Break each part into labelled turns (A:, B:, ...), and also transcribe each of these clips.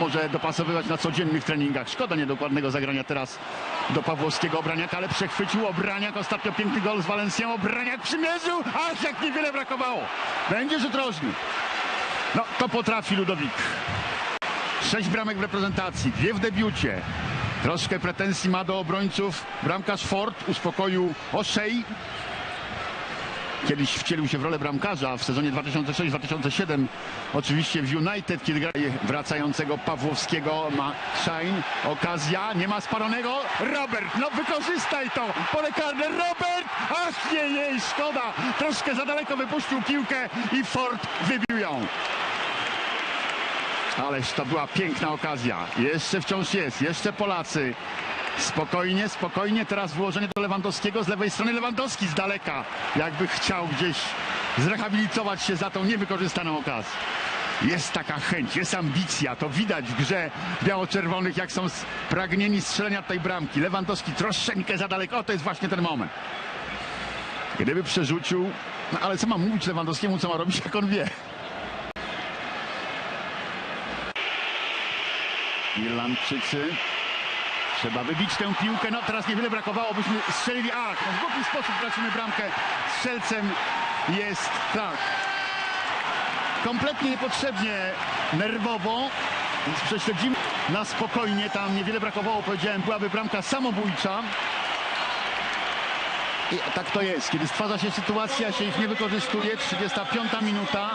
A: może dopasowywać na codziennych treningach. Szkoda niedokładnego zagrania teraz do Pawłowskiego Obraniaka, ale przechwycił Obraniak. Ostatnio piękny gol z Walencją. Obraniak przymierzył, aż jak niewiele brakowało. Będzie rzut rożny. No, to potrafi Ludowik. Sześć bramek w reprezentacji, dwie w debiucie. Troszkę pretensji ma do obrońców bramkarz Ford, uspokoił Oszej. Kiedyś wcielił się w rolę bramkarza w sezonie 2006-2007. Oczywiście w United, kiedy gra wracającego Pawłowskiego ma Shine. Okazja, nie ma spalonego. Robert, no wykorzystaj to. Pole karne, Robert! Ach nie, jej, szkoda. Troszkę za daleko wypuścił piłkę i Ford wybił ją. Ależ to była piękna okazja. Jeszcze wciąż jest, jeszcze Polacy. Spokojnie, spokojnie. Teraz wyłożenie do Lewandowskiego. Z lewej strony Lewandowski z daleka. Jakby chciał gdzieś zrehabilitować się za tą niewykorzystaną okazję. Jest taka chęć, jest ambicja. To widać w grze biało-czerwonych, jak są pragnieni strzelenia tej bramki. Lewandowski troszeczkę za daleko. O, to jest właśnie ten moment. Gdyby przerzucił... No ale co ma mówić Lewandowskiemu, co ma robić, jak on wie. Irlandczycy. Trzeba wybić tę piłkę. No teraz niewiele brakowało, byśmy strzelili. Ach, no w głupi sposób tracimy bramkę. Strzelcem jest tak. Kompletnie niepotrzebnie nerwowo. Prześledzimy na spokojnie. Tam niewiele brakowało, powiedziałem, byłaby bramka samobójcza. I tak to jest. Kiedy stwarza się sytuacja, się ich nie wykorzystuje. 35 minuta.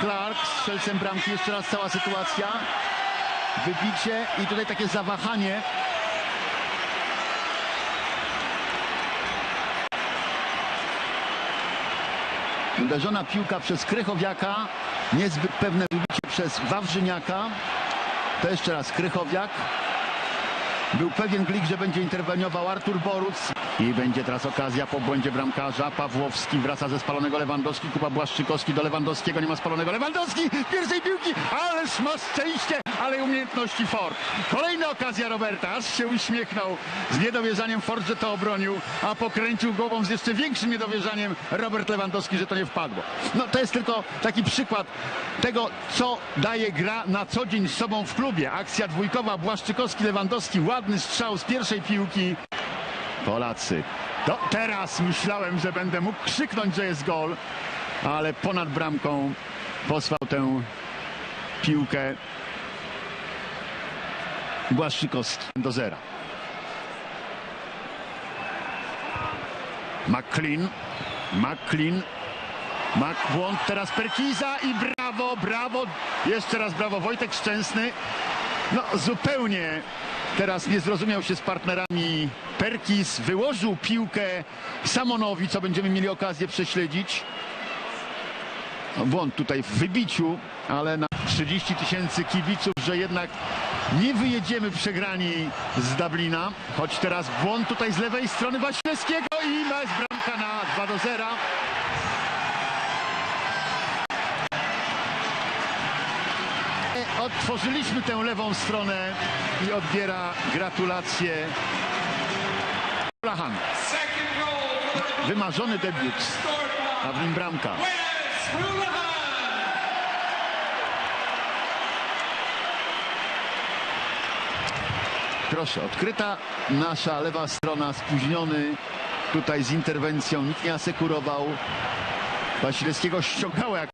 A: Clark strzelcem bramki. Jeszcze raz cała sytuacja. Wybicie i tutaj takie zawahanie. Uderzona piłka przez Krychowiaka. Niezbyt pewne wybicie przez Wawrzyniaka. To jeszcze raz Krychowiak. Był pewien klik, że będzie interweniował Artur Boruc. I będzie teraz okazja po błędzie bramkarza. Pawłowski wraca ze spalonego Lewandowski. Kuba Błaszczykowski do Lewandowskiego. Nie ma spalonego Lewandowski. Pierwszej piłki. Ależ ma szczęście, ale umiejętności Ford. Kolejna okazja Roberta. Aż się uśmiechnął z niedowierzaniem Ford, że to obronił. A pokręcił głową z jeszcze większym niedowierzaniem Robert Lewandowski, że to nie wpadło. No to jest tylko taki przykład tego, co daje gra na co dzień z sobą w klubie. Akcja dwójkowa Błaszczykowski-Lewandowski. Ładny strzał z pierwszej piłki. Polacy. To teraz myślałem, że będę mógł krzyknąć, że jest gol, ale ponad bramką posłał tę piłkę Błaszczykowski do zera. McLean, McLean, Mac błąd teraz Perkiza i brawo, brawo, jeszcze raz brawo. Wojtek Szczęsny. No zupełnie teraz nie zrozumiał się z partnerami. Perkis, wyłożył piłkę Samonowi, co będziemy mieli okazję prześledzić. No, błąd tutaj w wybiciu, ale na 30 tysięcy kibiców, że jednak nie wyjedziemy przegrani z Dublina. Choć teraz błąd tutaj z lewej strony Wasilewskiego i jest bramka na 2 do 0. Odtworzyliśmy tę lewą stronę i odbiera gratulacje Lahan. Wymarzony debiut, a w nim bramka. Proszę, odkryta nasza lewa strona, spóźniony tutaj z interwencją, nikt nie asekurował. Wasilewskiego ściągała jak